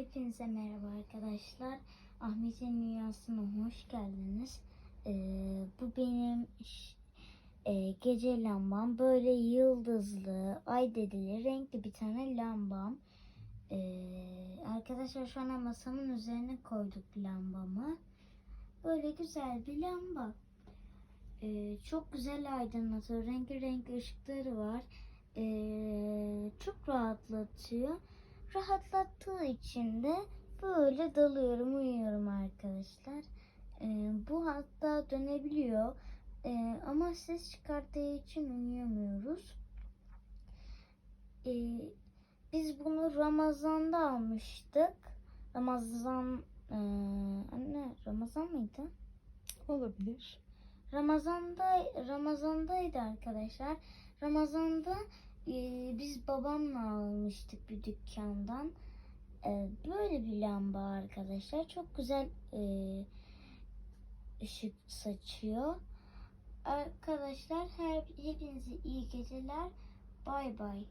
Hepinize merhaba arkadaşlar. Ahmet'in Dünyası'na hoş geldiniz. Ee, bu benim e, gece lambam. Böyle yıldızlı, ay dedili, renkli bir tane lambam. Ee, arkadaşlar şu an masamın üzerine koyduk lambamı. Böyle güzel bir lamba. Ee, çok güzel aydınlatıyor. Renkli renkli ışıkları var. Ee, çok rahatlatıyor. Rahatlattığı için de böyle dalıyorum, uyuyorum arkadaşlar. Ee, bu hatta dönebiliyor. Ee, ama ses çıkarttığı için uyuyamıyoruz. Ee, biz bunu Ramazan'da almıştık. Ramazan ee, anne Ramazan mıydı? Olabilir. Ramazan'da Ramazan'daydı arkadaşlar. Ramazan'da e, biz babamla almıştık bir dükkandan. E, böyle bir lamba arkadaşlar. Çok güzel e, ışık saçıyor. Arkadaşlar her hepinize iyi geceler. Bay bay.